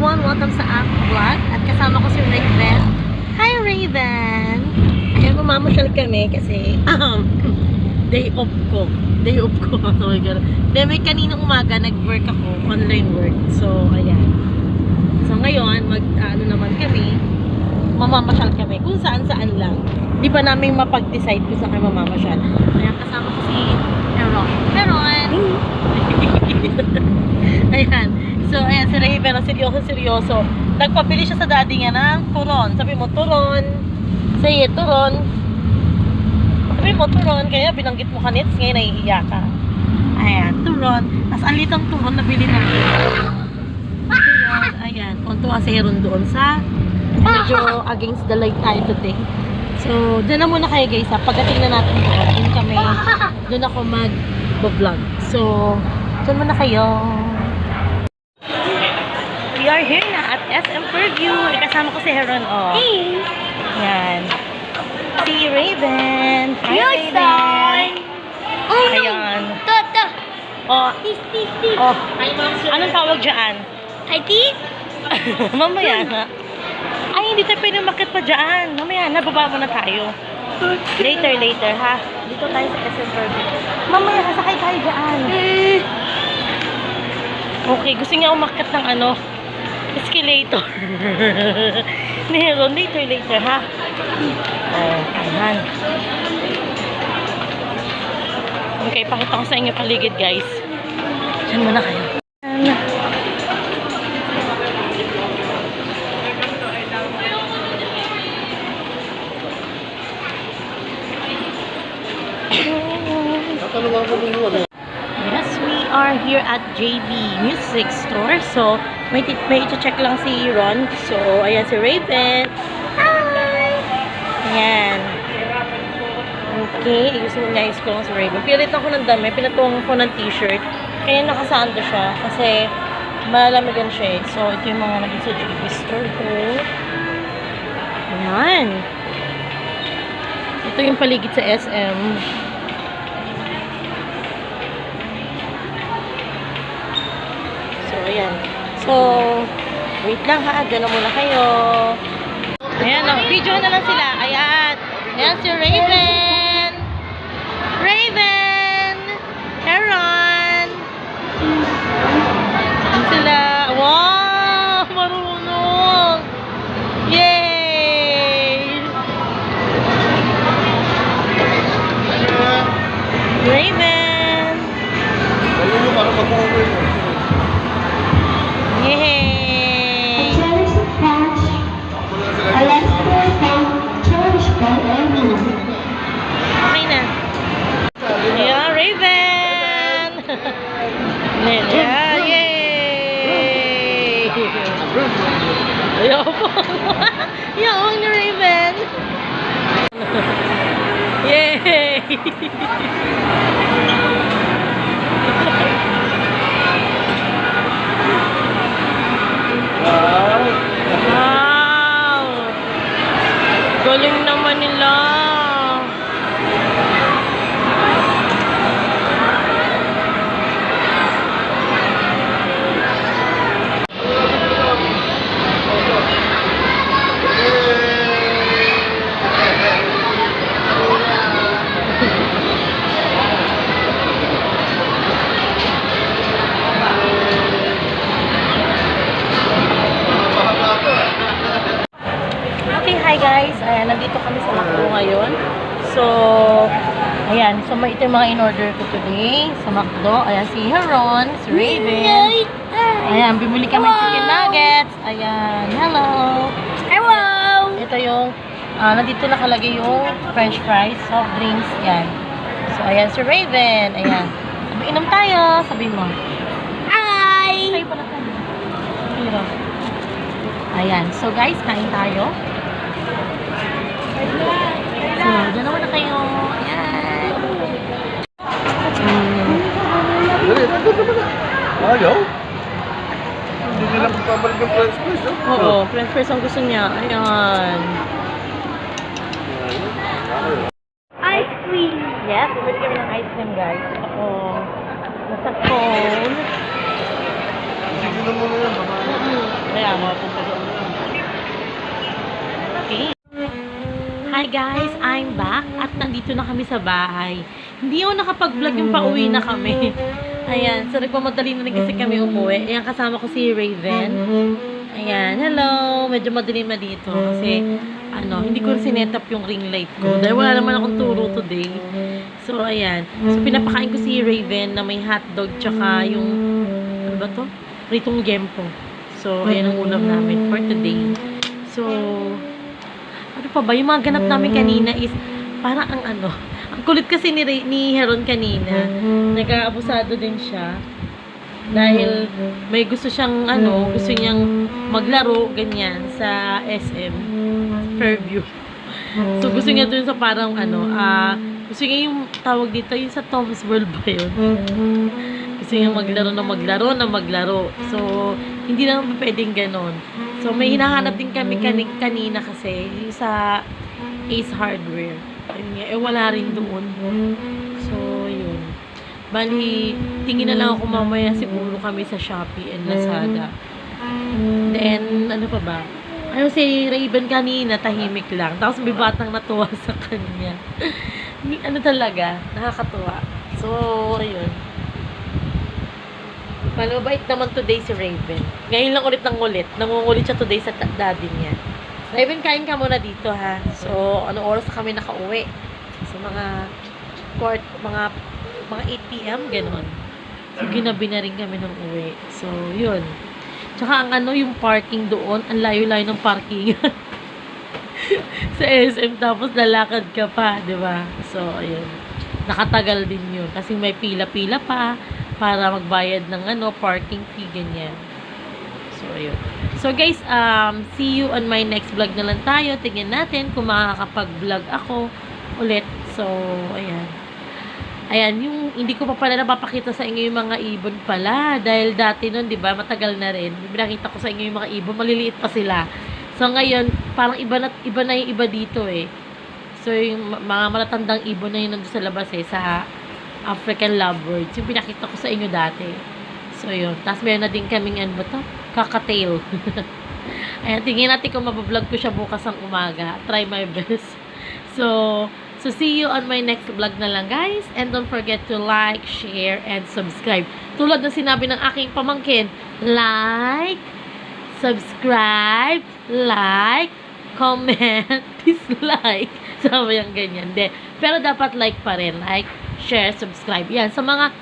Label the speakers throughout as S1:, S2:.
S1: everyone! Welcome sa app vlog. At kasama ko si Raven. Hi Raven! Ayan, mamamasyal kami kasi um, day off ko. Day off ko. So, my God. Then, may kaninang umaga nag-work ako, online work. So, ayan. So, ngayon, mag, ano naman kami, mamamasyal kami kung saan-saan lang. Di ba namin mapag-decide kung saan kami mamamasyal. Ayan, kasama ko si Heron. Heron! ayan. So, ayan, si Raven, ang seryoso. Nagpabili siya sa daddy niya ng turon. Sabi mo, turon. Say turon. Sabi mo, turon. Kaya binanggit mo kanits, ngayon naiiyak ka. Ayan, turon. Tapos ang litang turon na bili natin. Turon, ayan. Kontuwa si Heron doon sa medyo against the light tayo today. So, dyan na muna kayo guys ha. Pagdating na natin doon, doon kami, doon ako mag-vlog. So, dyan muna kayo. Are here na at SM Fairview. Kasama ko si Heron, oh.
S2: Hey,
S1: Yan. Si Raven. Hi,
S2: your
S1: Raven.
S2: son. Oh no.
S1: Ayan.
S2: Tata.
S1: Oh,
S2: Tis, tis, tis.
S1: oh. Anong tawag dyan?
S2: Ay, tis.
S1: Mamaya na. Ay, hindi tayo pwede makit pa dyan. Mamaya na, baba muna tayo. Later, later, ha? Dito tayo sa SM Fairview. Mamaya, sasakay tayo dyan.
S2: Eh,
S1: Okay, gusto niya umakit ng ano, escalator. Meron, later, later, ha? Oh, ayan. Okay, pakita ko sa inyo paligid, guys. Diyan muna kayo. Ayan. Yes, we are here at JB Music Store. So, may, may check lang si Ron. So, ayan si Raven. Hi! Ayan. Okay, gusto mo ko lang si Raven. Pilit ako ng dami, pinatungan ko ng t-shirt. Kaya nakasando siya kasi malamigan siya eh. So, ito yung mga naging sa JB Store ko. Ayan. Ito yung paligid sa SM. So, ayan. So, wait lang ha. Diyan na muna kayo. Ayan, oh. Video na lang sila. Ayan. Ayan si Raven. Raven! Heron! Ayan sila. Wow! Marunong! Yay! Raven! Yay! Ayoko. Yawang ni Raven! Yay! Wow! Galing naman nila. Nandito kami sa McDo ngayon. So, ayan. So, may ito yung mga in-order ko today sa McDo. Ayan, si Heron, si Raven. Ayan, bumili kami ng chicken nuggets. Ayan, hello.
S2: Hello.
S1: Ito yung, ah, nandito nakalagay yung french fries, soft drinks. Yan. So, ayan si Raven. Ayan. Sabi, inom tayo. Sabi mo.
S2: Hi.
S1: Tayo pala tayo. Ayan. So, guys, kain tayo. So, dyan naman na kayo. Ayan.
S3: Ayaw? Hindi nila pabalik yung french fries, no?
S1: Oo, french fries ang gusto niya. Ayan.
S2: Ice cream.
S1: Yes, bumili kami ng ice cream, guys. Oo. Nasa cone.
S3: Sige na muna yan, baka.
S1: Kaya mapunta doon. Okay. Hi guys, I'm back at nandito na kami sa bahay. Hindi ako nakapag-vlog yung pauwi na kami. Ayan, so nagmamadali na rin kasi kami umuwi. Ayan, kasama ko si Raven. Ayan, hello. Medyo madilim na dito kasi ano, hindi ko sinet up yung ring light ko. Dahil wala naman akong turo today. So, ayan. So, pinapakain ko si Raven na may hotdog tsaka yung, ano ba to? Pritong gempo. So, ayan ang ulam namin for today. So, ano pa ba? Yung mga ganap namin kanina is parang ang ano, ang kulit kasi ni, ni Heron kanina. Nag-aabusado din siya. Dahil may gusto siyang ano, gusto niyang maglaro ganyan sa SM Fairview. So gusto niya dun sa parang ano, ah gusto niya yung tawag dito, yung sa Tom's World ba yun? Gusto niya maglaro na maglaro na maglaro. So, hindi naman pwedeng ganon. So, may hinahanap din kami kani kanina kasi sa Ace Hardware. Nga, eh wala rin doon. So, yun. Bali, tingin na lang ako mamaya siguro kami sa Shopee and Lazada. Then, ano pa ba? Ano si Raven kanina, tahimik lang. Tapos may batang natuwa sa kanya. Ano talaga, nakakatuwa. So, ayun. Malabait naman today si Raven. Ngayon lang ulit ng ulit. Nangungulit siya today sa daddy niya. Raven, kain ka muna dito ha. So, ano oras kami nakauwi? So, mga quart, mga mga 8 p.m. ganon. So, ginabi na rin kami ng uwi. So, yun. Tsaka ang ano, yung parking doon, ang layo-layo ng parking. sa SM, tapos lalakad ka pa, di ba? So, ayun. Nakatagal din yun. Kasi may pila-pila pa para magbayad ng ano, parking fee, ganyan. So, ayun. So, guys, um, see you on my next vlog na lang tayo. Tingnan natin kung makakapag-vlog ako ulit. So, ayan. Ayan, yung hindi ko pa pala napapakita sa inyo yung mga ibon pala. Dahil dati nun, di ba, matagal na rin. Binakita ko sa inyo yung mga ibon, maliliit pa sila. So, ngayon, parang iba na, iba na yung iba dito eh. So, yung mga malatandang ibon na yun nandun sa labas eh, sa African lovebirds. Yung pinakita ko sa inyo dati. So, yun. Tapos, meron na din kaming, ano ba to? Kakatail. Ayan, tingin natin kung mabablog ko siya bukas ang umaga. Try my best. So, so see you on my next vlog na lang, guys. And don't forget to like, share, and subscribe. Tulad ng sinabi ng aking pamangkin, like, subscribe, like, comment, dislike. Sabi yung ganyan. De. Pero dapat like pa rin. Like, share, subscribe. Yan. Sa mga,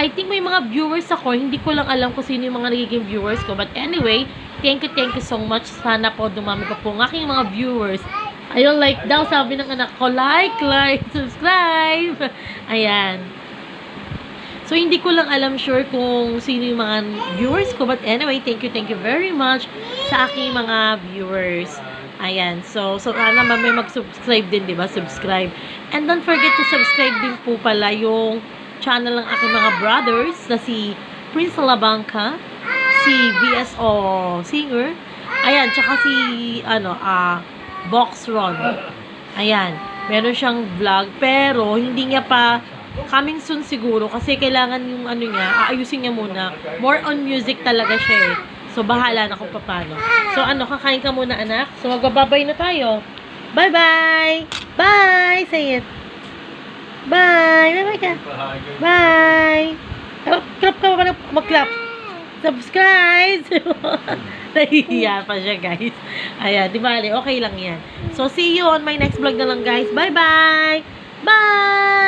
S1: I think may mga viewers ako. Hindi ko lang alam kung sino yung mga nagiging viewers ko. But anyway, thank you, thank you so much. Sana po dumami pa po ang aking mga viewers. Ayun, like daw, sabi ng anak ko, like, like, subscribe. Ayan. So, hindi ko lang alam sure kung sino yung mga viewers ko. But anyway, thank you, thank you very much sa aking mga viewers. Ayan. So, so sana ma- may mag-subscribe din, di ba? Subscribe. And don't forget to subscribe din po pala yung channel ng aking mga brothers na si Prince Labanca, si VSO Singer, ayan, tsaka si, ano, ah, Box Ron. Ayan. Meron siyang vlog, pero hindi niya pa coming soon siguro kasi kailangan yung ano niya, aayusin niya muna. More on music talaga siya eh. So, bahala na kung paano. So, ano, kakain ka muna, anak. So, magbababay na tayo. Bye-bye! Bye! Say it. Bye! Bye-bye ka. Bye! Oh, clap ka pa mag-clap. Subscribe! Nahihiya pa siya, guys. Ayan, di ba? Okay lang yan. So, see you on my next vlog na lang, guys. Bye-bye! Bye!